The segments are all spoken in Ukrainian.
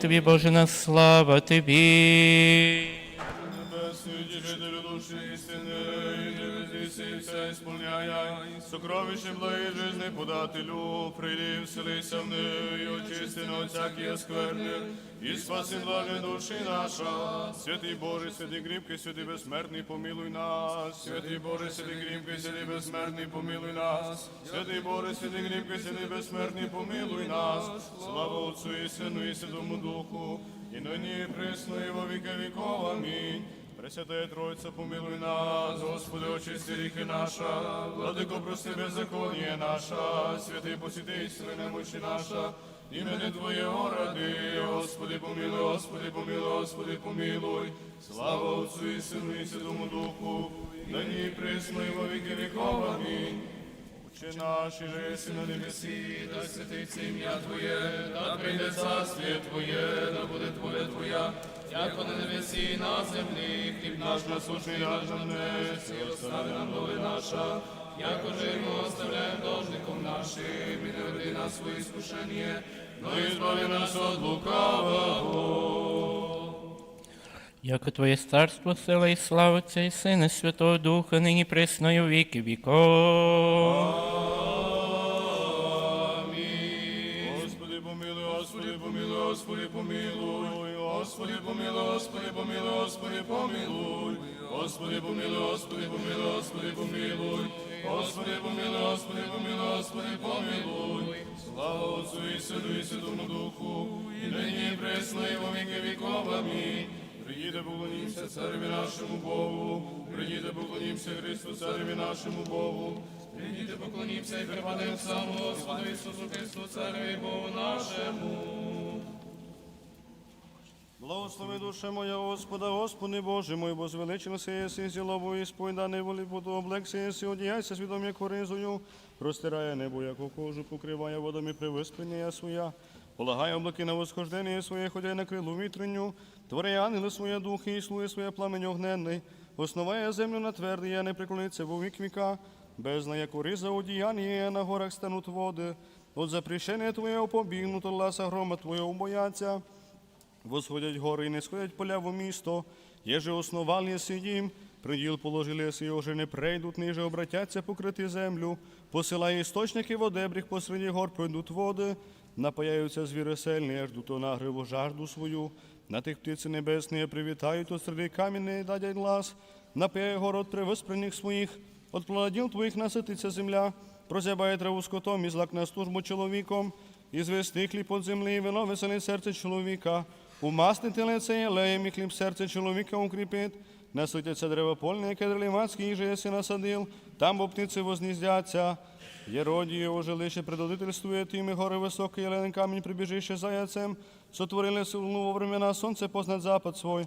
Тобі, Боже, на слава Тобі. Небесний діжителю душі істини, і все ісполняя, сокровище благої жизни подателю, прийди, вселися в неї, очисти на всякі скверни, і спаси блажи душі наша. Святий Боже, святий кріпкий, святий безсмертний, помилуй нас. Святий Боже, святий кріпкий, святий безсмертний, помилуй нас. Святий Боже, святий кріпкий, святий безсмертний, помилуй нас. Слава Отцу і Сину і Святому Духу, і нині і і во віки віков. Амінь. Пресвятая Тройця, помилуй нас, Господи, очисти ріхи наша, владико, прости беззаконие наша, святий посіти істини немощі наша, імени Твоєго ради, Господи, помилуй, Господи, помилуй, Господи, помилуй, слава Отцу і Сину і Святому Духу, нині присно, і во віки віков. Амінь. Отче наш, і же єси на небесі, да святиться ім'я Твоє, да прийде царствіє Твоє, да буде Твоя Твоя, як на небесі і на землі, хліб наш насущний даж нам днес, і остави нам доли наша, як ми оставляємо должником нашим, і не веди нас свої скушення, но і збави нас от лукавого. Яко Твоє царство, сила і слава Отця і Сина, Святого Духа, нині присно і віки віков. Господи, помилуй, Господи, помилуй, Господи, помилуй, Господи, помилуй, Господи, помилуй, Господи, помилуй, Господи, помилуй, Господи, помилуй, Господи, помилуй, Господи, помилуй, Господи, помилуй, Господи, помилуй, слава Отцу і Сину і Святому Духу, і нині і пресно, і во віки віков. Амінь. Цареві нашому Богу, прийдіте, поклонімся Христу, цареві нашому Богу, прийдіте, поклонімся і припадемо самому Господу Ісусу Христу, цареві Богу нашому. Благослови душа моя Господа, Господи Боже мой, бо звеличилося єси зілову і спойданий волі буду облекся єси, одіяйся свідом як хоризою, простирає небо, як кожу, покриває водами привиспення своя, полагає облаки на восхождення своє, ходяй на крилу вітренню, творяє ангели своє духи і слує своє пламень огненний, основає землю на твердий, я не приклониться во вік віка, бездна, як риза одіяння, на горах стануть води, от запрещення Твоє побігнуто, ласа грома Твоєго бояться. Восходять гори і не сходять поля в місто, єже основали сидім, приділ положили си, уже не прийдуть, ниже обратяться покрити землю, посилає істочники в одебріх посреди гор пройдуть води, напаяються звіри сельні, до нагриву жажду свою, на тих птиці небесні привітають, от серед камінь дадять глас, напяє город при виспрених своїх, от плодів твоїх насититься земля, прозябає траву скотом і злак на службу чоловіком, і звести хліб от землі, і вино веселить серце чоловіка. Умастити лице єлеєм і хліб серце чоловіка укріпить. Наситяться дерева польне, яке дрелівацьке, їже єси насадил, там бо птиці возніздяться. Єродіє ожилище предодительствує тими гори високі, єлен камінь прибіжище заяцем, сотворили силну во времена сонце познать запад свой.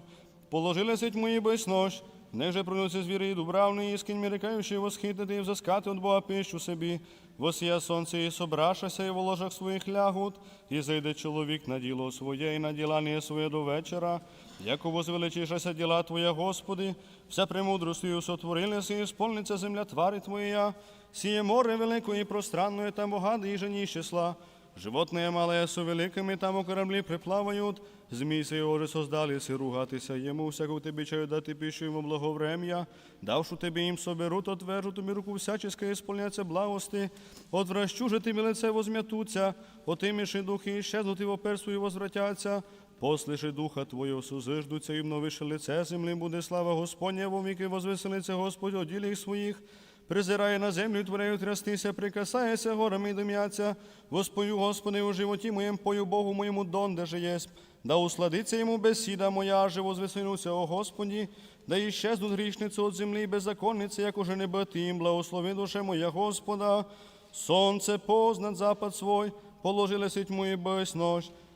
Положили сеть мої без нож, неже пронуться звіри і дубравні, і скинь мірикаючи восхитити і взискати от Бога пищу собі. Восія сонце і собрашася, і в ложах своїх лягут, і зайде чоловік на діло своє, і на ділання своє до вечора. Яко возвеличишася діла Твоя, Господи, вся премудростю сотворилася, і сповниться земля твари Твоя, сіє море великое і пространное, там богади і жені числа. Животные малые со великими, там у кораблі приплавають, змій се уже создалися ругатися йому, всяку тобі чаю дати пищу йому благоврем'я, давшу тобі їм соберут, отвержу тобі руку всяческа і сполняться благости, отвращу же тобі лице возм'ятуться, отиміши духи, іщезнути в оперству і возвратяться, послиши духа Твого сузиждуться, і вновише лице землі буде слава Господня, во віки возвеселиться Господь о діліх своїх, Призирає на землю, творею трястися, прикасається горами і дим'яться. Воспою, Господи, у животі моєм пою Богу моєму донде же єсть. Да усладиться йому бесіда моя, аже возвеселюся, о Господі, да іщезнуть грішниці от землі і беззаконниці, як уже не бити їм, благослови душе моя Господа. Сонце познат запад свой, положили сить мої без.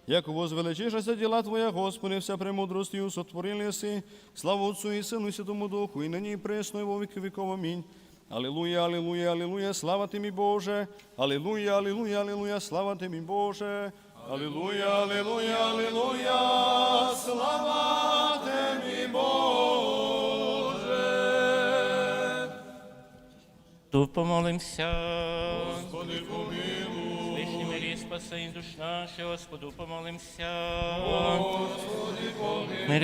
Як возвеличишася діла Твоя, Господи, вся премудростю сотворили славу Отцу і Сину і Святому Духу, і нині і пресно, і во віки віков. Амінь. Алілуя, алілуя, алілуя, слава Ти, мій Боже. Алілуя, алілуя, алілуя, слава Ти, мій Боже. Алілуя, алілуя, алілуя, слава Ти, мій Боже. Тут помолимся. Господи, помилуй. Спасені душ наша, Господу помолимся.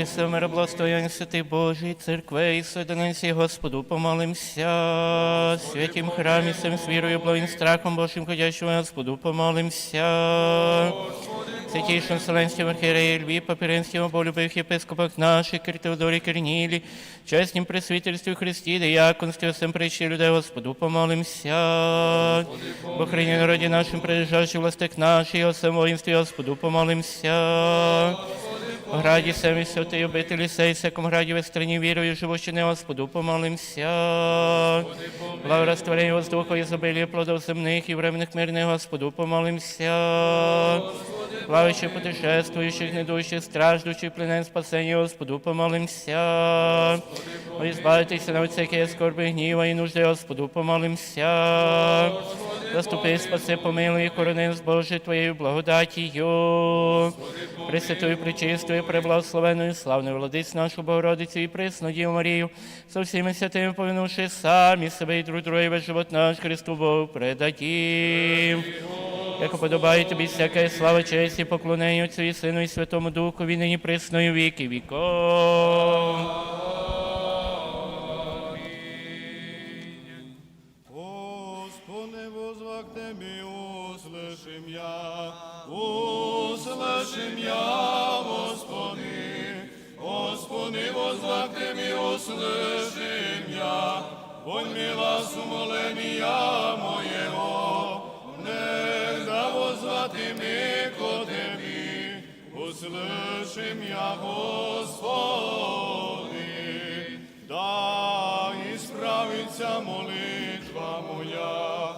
Се, мира, благостояння святий Божий, церкви і соединенці, Господу помолимся. Святім храмі, всім з вірою, благим страхом Божим ходячим, Господу помолимся. Святейшим Вселенским архиерея Льві, Папиринським оболюбих єпископах наших, Киртеодорі Корнілі, чеснім пресвітерстві Христі, дияконстві, всем прийшли людей, Господу помолимся. Бо храні народі нашим, приїжджаючи властик наших, о всем воїнстві, Господу помолимся. Граді самі святий обителі сей, всяком граді в страні вірою, живощини, Господу помолимся. Благорастворення воздуха, ізобилія плодов земних і временних мирних, Господу помолимся. Плавающих, путешествующих, недущих, страждущих, пленен спасения, Господу помолимся. Избавитесь от всякие скорби, гнева и нужды, Господу помолимся. Заступи, спаси, помилуй, корони нас, Боже, Твоєю благодатію. Пресвятую, пречистую, преблагословенную, славную владиць нашу Богородицю і пресну Діву Марію, со всіми святими повинувши самі себе і друг друга, і весь живот наш Христу Богу предадім Як подобає тобі всяка слава, честь і поклонення Отцю і Сину і Святому Духу, і нині присною віки віков. Господи, возвах Тебе, услышим я, услышим я, Господи. Господи, возвах Тебе, услышим я, Вонь мила сумоления моего, не да возвати ми ко Тебе, услышим я, Господи. Да ісправиться молитва моя,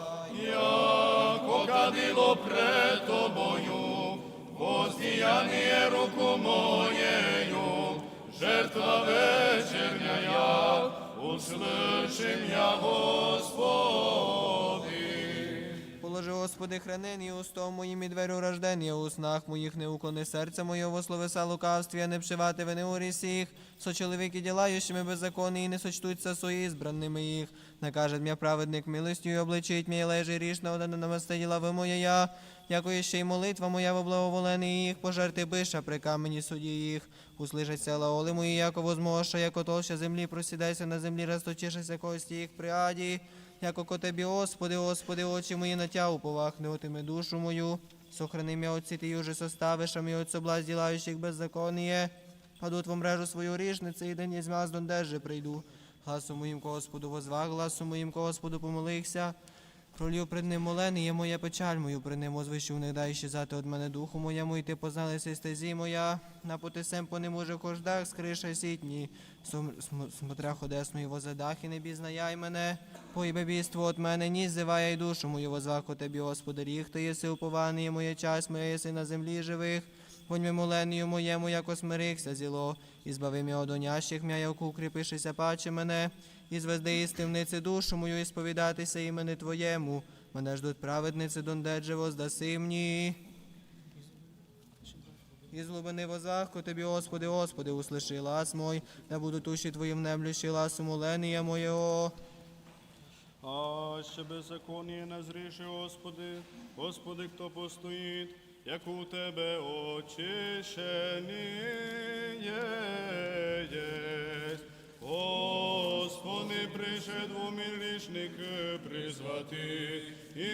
яко кадило пред тобою, воздіяння руку моєю, жертва вечерняя, услышим я, Господи. Положи, Господи, хранені устом моїм і дверю рождення, у снах моїх не уклони серце моє, во словеса лукавстві, а не вшивати вини у рісіх. Со чоловіки ділаючими беззаконні, і не сочтуться свої збранними їх. Накаже м'я праведник милостю і обличить мій лежи рішна, одна намасте діла ви моя я. Яко ще й молитва моя в благоволені їх, пожерти биша при камені суді їх. Услишать села оли мої, яко возмоша, яко толща землі, просідайся на землі, розточишися кості їх при аді. Яко ко Тебі, Господи, Господи, очі мої на Тя уповах, не душу мою. Сохрани м'я отці ти уже составиш, а мій от соблазн ділаючих беззаконіє. Паду в мрежу свою рішниці, і день із м'яздон прийду. Гласу моїм Господу возвах, гласу моїм Господу помолився. Пролів пред ним молени, є моя печаль мою, при ним озвищу, не дай щезати од мене духу моєму, і ти позналися стезі моя. На потисем по ним уже кождах, скриша сітні. Сум- см- Смотрях одесної возадах і не бізнаяй мене. Поїбе бійство от мене, ні зиває й душу мою возвах о тебе, Господи, ріг, ти єси упований, моя часть моя єси на землі живих. Вонь ми моленію моєму, яко смирихся зіло, і збави м'я одонящих м'я, яку укріпишися паче мене, і звезди із темниці душу мою, і сповідатися імени Твоєму. Мене ждуть праведниці, дондедже воздаси мені. І злобини возах, ко тобі, Господи, Господи, услиши лас мой, да буду туші Твоїм немлющі ласу моленія моєго. А ще беззаконніє не зріши, Господи, Господи, хто постоїть, як у Тебе очищені єсть. Господи, пришед в мілішники призвати, і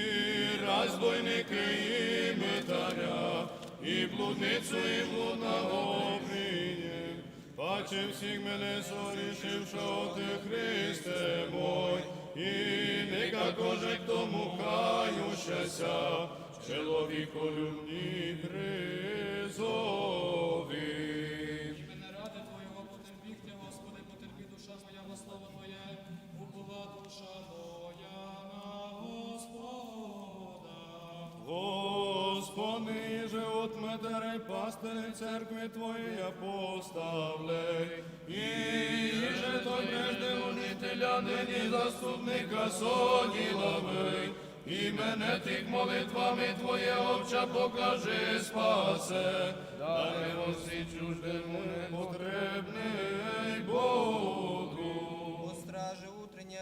розбойники, і митаря, і блудницю, і блудного. Паче всіх мене сорішившо ти, Христе мой, і не же тому кающася, чоловіку любні призови. Же от метери пастирі церкви Твоєї поставлей, і же той прежде унителя, нині заступника соділами, і мене тих молитвами Твоє обча покажи спасе, да не восі чуждему непотребний Богу.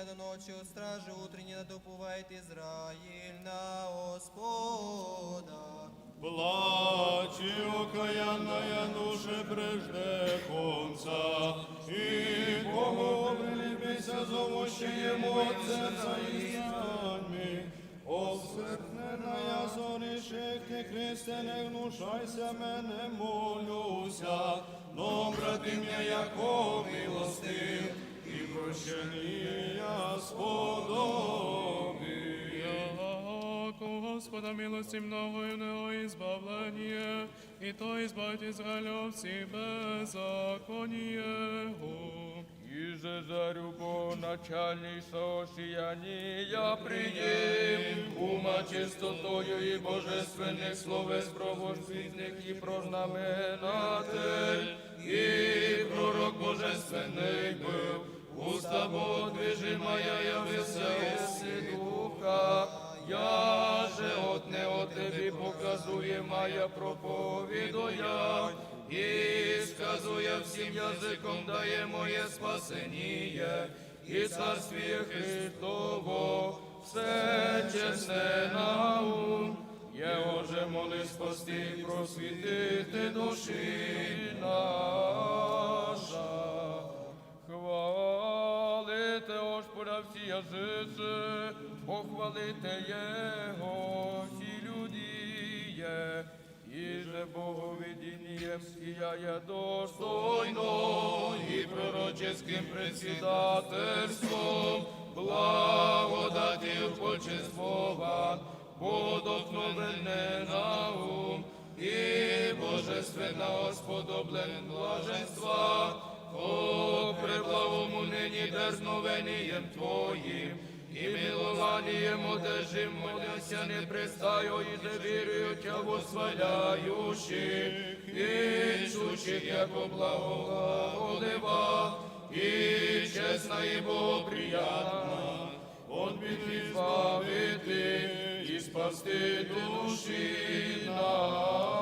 До ночи, у стражи утренние надупувает Израиль на Господа. Плачи, окаянная душе прежде конца, и кому прилепися зовущему от сердца и сами. Обсердненая зоріших Христе, не гнушайся мене, молюся, но брати м'я, яко милостив, і прощення сподоби. Яко Господа милости много и него избавление, и то избавить Израилевцы беззакониего. Иже зарю по начальнейшего сияния прием, ума чистотою и божественных словес провожбитных и прожнаменатель, Подвижимая явился еси духа, я же от не от тебе показує моя проповідуя, і сказує всім язиком дає моє спасеніє, і царствіє Христово, все чесне на ум, Його же моли спасти, просвітити душі наша. Всі похвалите Його всі людіє, і же Боговидінням сіяє достойно і пророческим председательством, благодатів почествован, подохновенне на ум, і божественного сподоблен блаженства, о преблавому нині дерзновеннієм Твоїм, і милованієм одержим, моляся не пристаю, і за вірою Тя восхваляючих, і чучих, яко благословива, і чесна, і богоприятна, от біди збавити і спасти душі наша.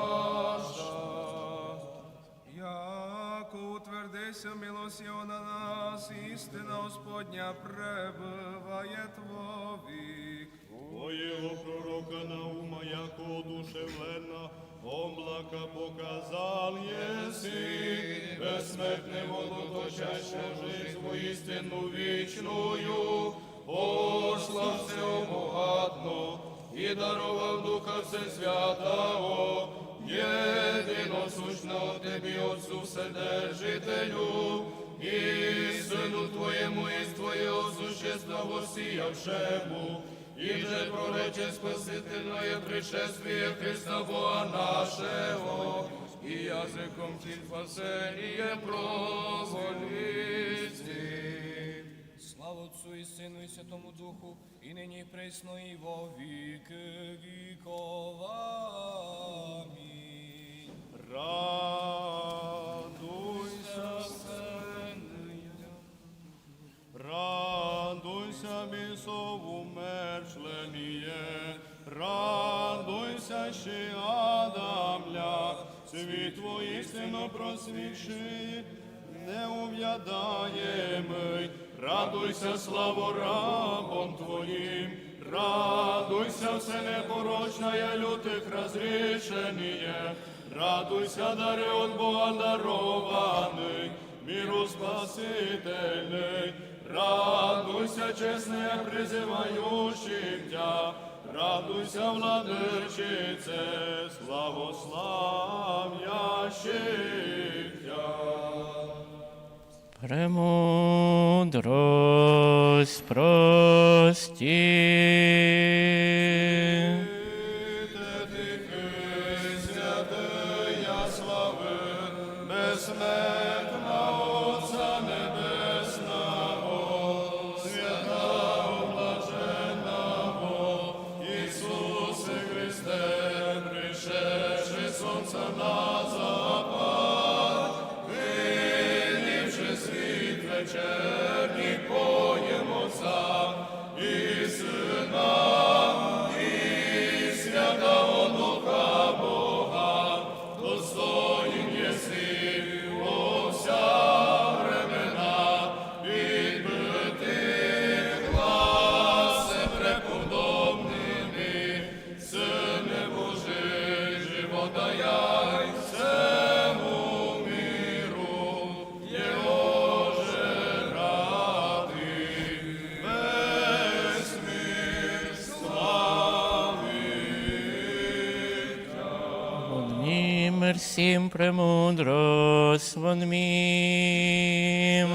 Утвердися милость на нас, істина Господня пребывает вовік. Твоего пророка Наума, яко одушевлена, облака показал еси, бессмертным водоточащую жизнь истину вечную, ошла всеобогатно, и даровал Духа Всесвятого, єдиносущного Тебі, Отцу Вседержителю, і Сину Твоєму, із Твоєго существа восіявшему, і же прорече спасительное пришествие Христа Бога нашего, і язиком Ті спасення провольвісти. Слава Отцу и Сыну и Святому Духу, ныне и пресно, и во веки веков. Аминь. Радуйся, радуйся, бісов умершленіє, радуйся, ще Адамля, світ твій істинно просвічи, не ув'ядаємий, радуйся, славо рабом твоїм, радуйся, все непорочное лютих разрішеніє, радуйся, дари от Бога дарований, миру спасительний, радуйся, чесне, призиваючим тя, радуйся, владичице, славославящих тя. Премудрость прости. Всім премудрость вон мім.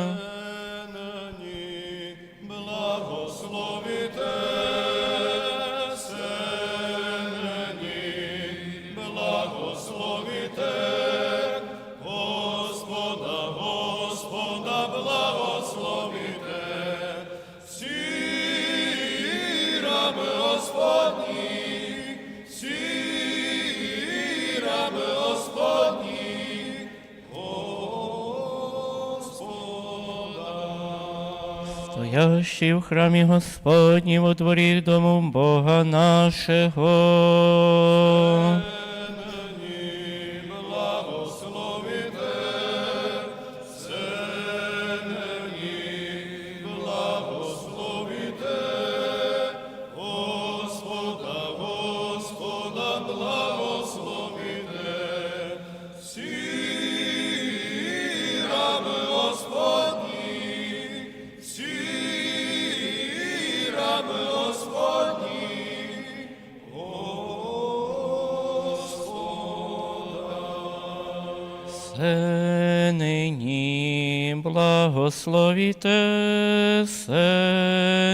Стоящий в храмі Господнім у дворі дому Бога нашого. Благословіте,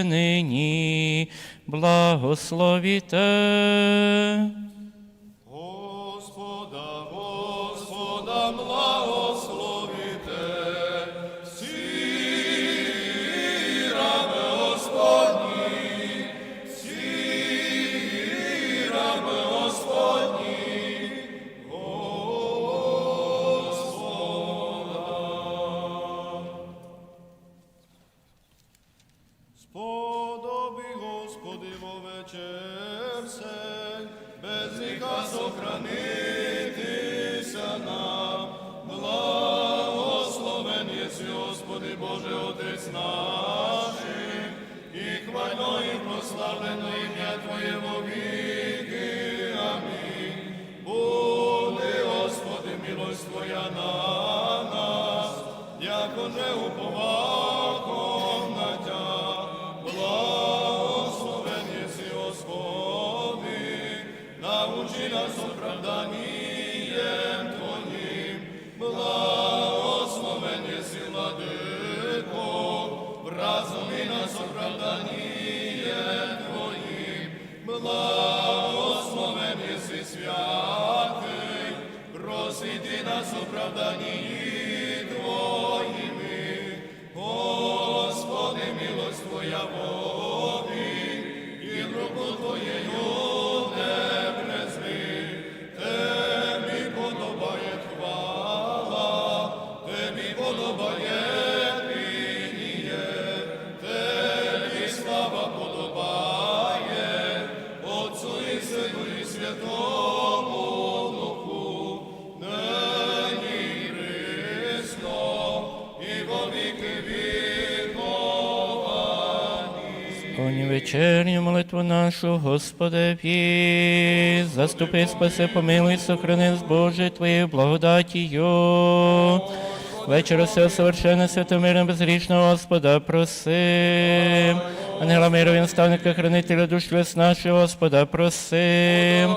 нині благословіте. Сохранитися нам. Благословен єси, Господи, Боже, Отець наший, і хвально і прославлено ім'я Твоє во віки. Амінь. Буде, Господи, милость Твоя на нас, яко не уповахом нас вечерню молитву нашу, Господи, пі, заступи, спаси, помилуй, сохрани з Боже Твоєю благодатію. Вечора все совершенно святомирно, безгрішного Господа, просим. Ангела мирові, наставника, хранителя душ лес нашого, Господа, просим.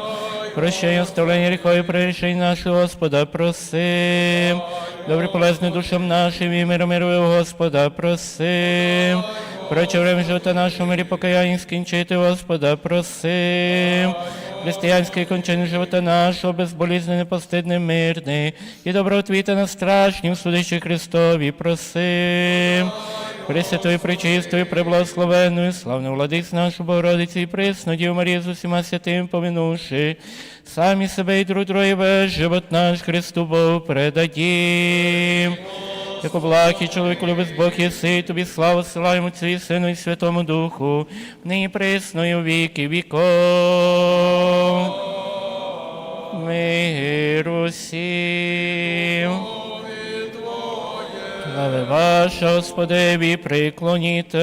Прощення, оставлення гріхові, прирішень нашого, Господа, просим. Добре полезне душам нашим і миром мирою, Господа, просим. Проче время живота нашого мирі покаяння скінчити, Господа, просим. Християнське кончення живота нашого, безболізне, непостидне, мирне, і добротвіта на страшнім судищі Христові, просим. Пресвятою, пречистою, преблагословенною, славну владиць нашу Богородицю і пресну Діву Марію з усіма святим помінувши, самі себе і друг друге весь живот наш Христу Богу предадім. Як облаки, чоловіку любить Бог єси, тобі славу силаємо і Сину і Святому Духу, нині присною і віки віков. Миру всім. Слави ваша, Господеві, приклоніте.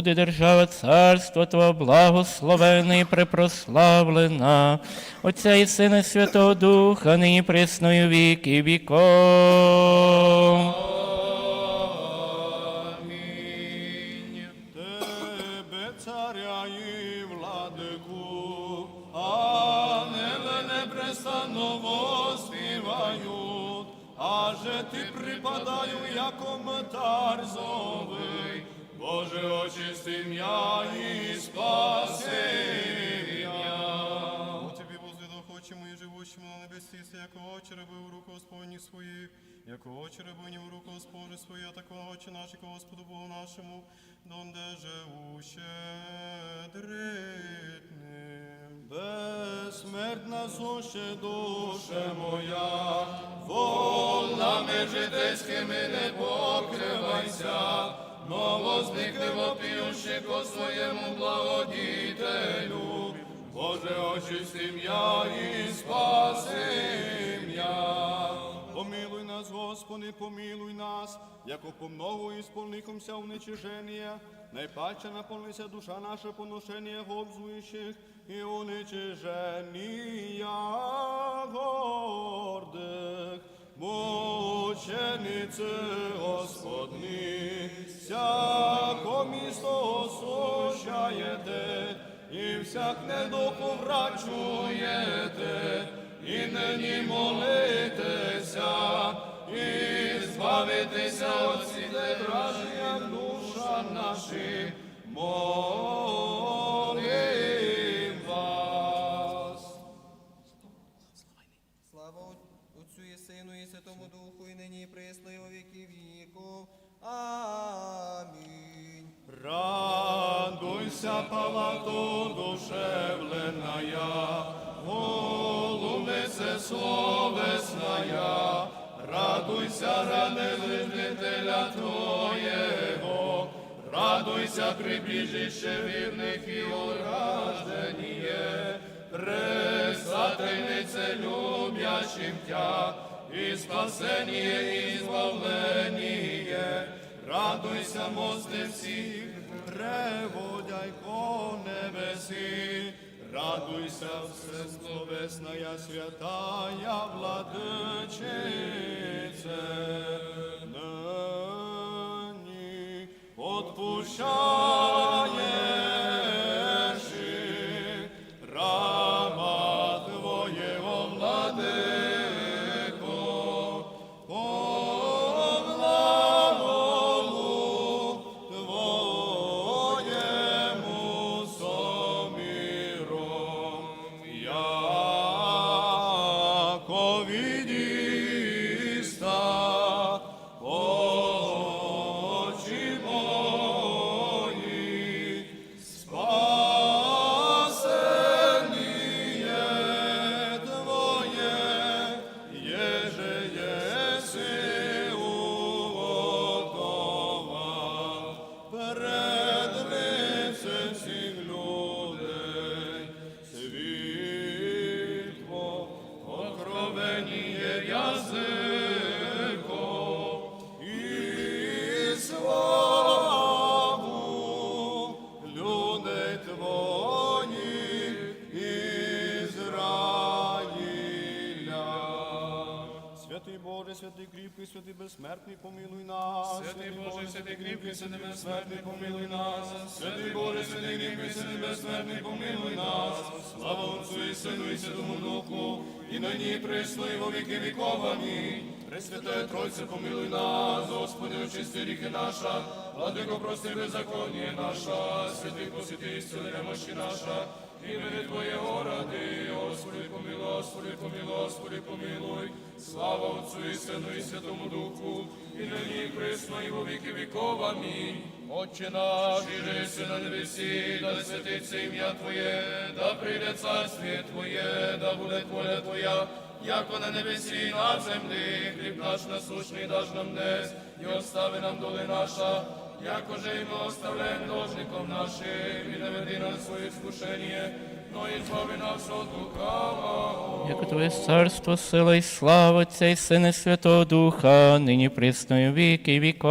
Буде держава царство Твого благословена і препрославлена, Отця і Сина Святого Духа, нині пресною віки віком. Тебе, небесі, яко очі раби у руку Господні свої, яко очі рабині у руку Господи свої, а тако очі наші Господу Богу нашому, донде же ущедритним. Безсмертна суще душе моя, волнами житейськими не покривайся, но возникни вопіюще ко своєму благодітелю. Боже, очисти м'я і спаси м'я. Помилуй нас, Господи, помилуй нас, яко по многу ісполнихомся в нечиження, найпаче наполнися душа наша поношення обзуючих і уничиження гордих. Мучениці Господні, всяко місто осущаєте, і всяк недуху врачуєте, і нині молитеся, і збавитеся от сіде враження душа наші, молим вас. Слава Отцю і Сину і Святому Духу, і нині і і во віки віков. Амінь. Радуйся, палату душевленная, голубице словесная, радуйся, ради злителя Твоєго, радуйся, прибіжище вірних і уражденіє, Пресательнице любящим Тя, і спасение, і збавление, радуйся, мости всіх, преводяй по небесі, радуйся, всесловесная святая владичице, нині отпущаєш безсмертний, помилуй нас. Святий Боже, святий кріпкий, святий безсмертний, помилуй нас. Святий Боже, святий кріпкий, святий безсмертний, помилуй нас. Слава Отцю і Сину і Святому Духу, і нині присно, і во віки віков. Амінь. Пресвятая Тройце, помилуй нас, Господи, очисти ріки наша, владико, прости беззаконніє наша, святий посвяти істини немощі наша, імені Твоєго ради, Господи, помилуй, Господи, помилуй, Господи, помилуй, слава Отцю і Сину і Святому Духу, і нині і присно, і во віки віков. Амінь. Отче наш, іже си на небесі, да святиться ім'я Твоє, да прийде царствіє Твоє, да буде воля Твоя, яко на небесі на землі, хліб наш насущний даж нам днес, і остави нам доли наша, яко же і ми оставляємо должником нашим, і не веди нас своє скушення, Як Твоє царство, сила і слава Отця і Сина Святого Духа, нині присною віки віков.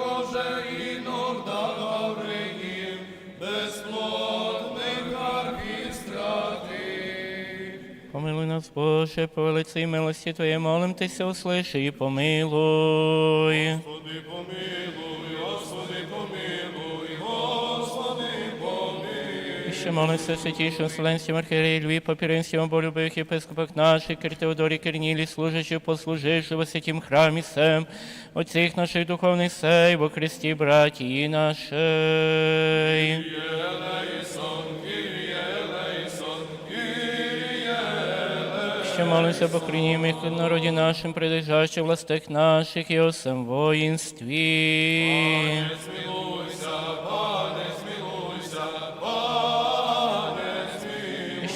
Ти, якоже іногда Гавриїв, безплотних архістратив. Помилуй нас, Боже, по велиці милості Твоєї молимтеся, услиши і помилуй. Господи, помилуй, ще молимося святішим Вселенським архієреї Льві, попіринським оболюбих наших, Кир Теодорі, Кернілі, служащих, послуживши во святім храмі сем, отціх наших духовних сей, во Христі, братії нашей. Ще молимося по хранімих народі нашим, прилежащих властях наших і о всем воїнстві. І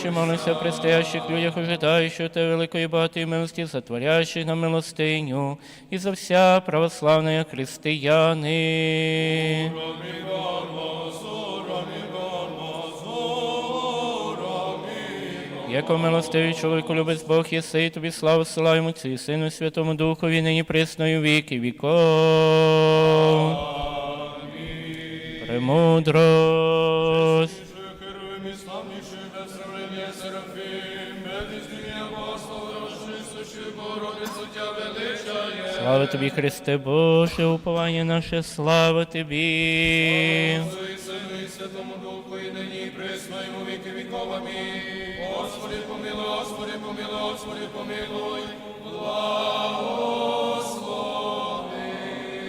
ще молимося о предстоящих людях, ожидаючих те великої багатої милості, затворящих на милостиню, і за вся православні християни. Яко милостивий чоловіку любець Бог єси, і тобі славу силаємо Отцю і Сину, Святому Духові, нині присною віки віков. Премудрость. Слава тобі, Христе Боже, уповання наше, слава тобі. Господи, помилуй, Господи, помилуй, Господи, помилуй.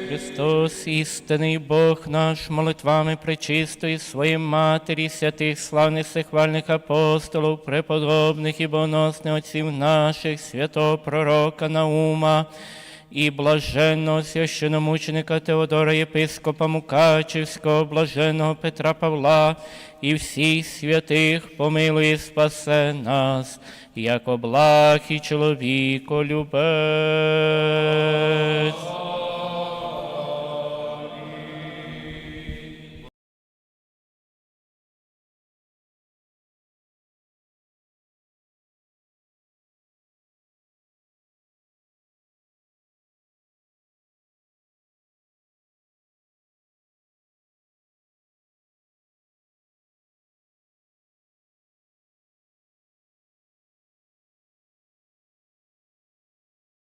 Христос, істинний Бог наш, молитвами пречистої своїм матері, святих славних всехвальних апостолів, преподобних і боносних отців наших, святого пророка Наума і блаженного священомученика Теодора Єпископа Мукачівського, блаженного Петра Павла і всіх святих помилуй спасе нас, як облах і чоловіко любець.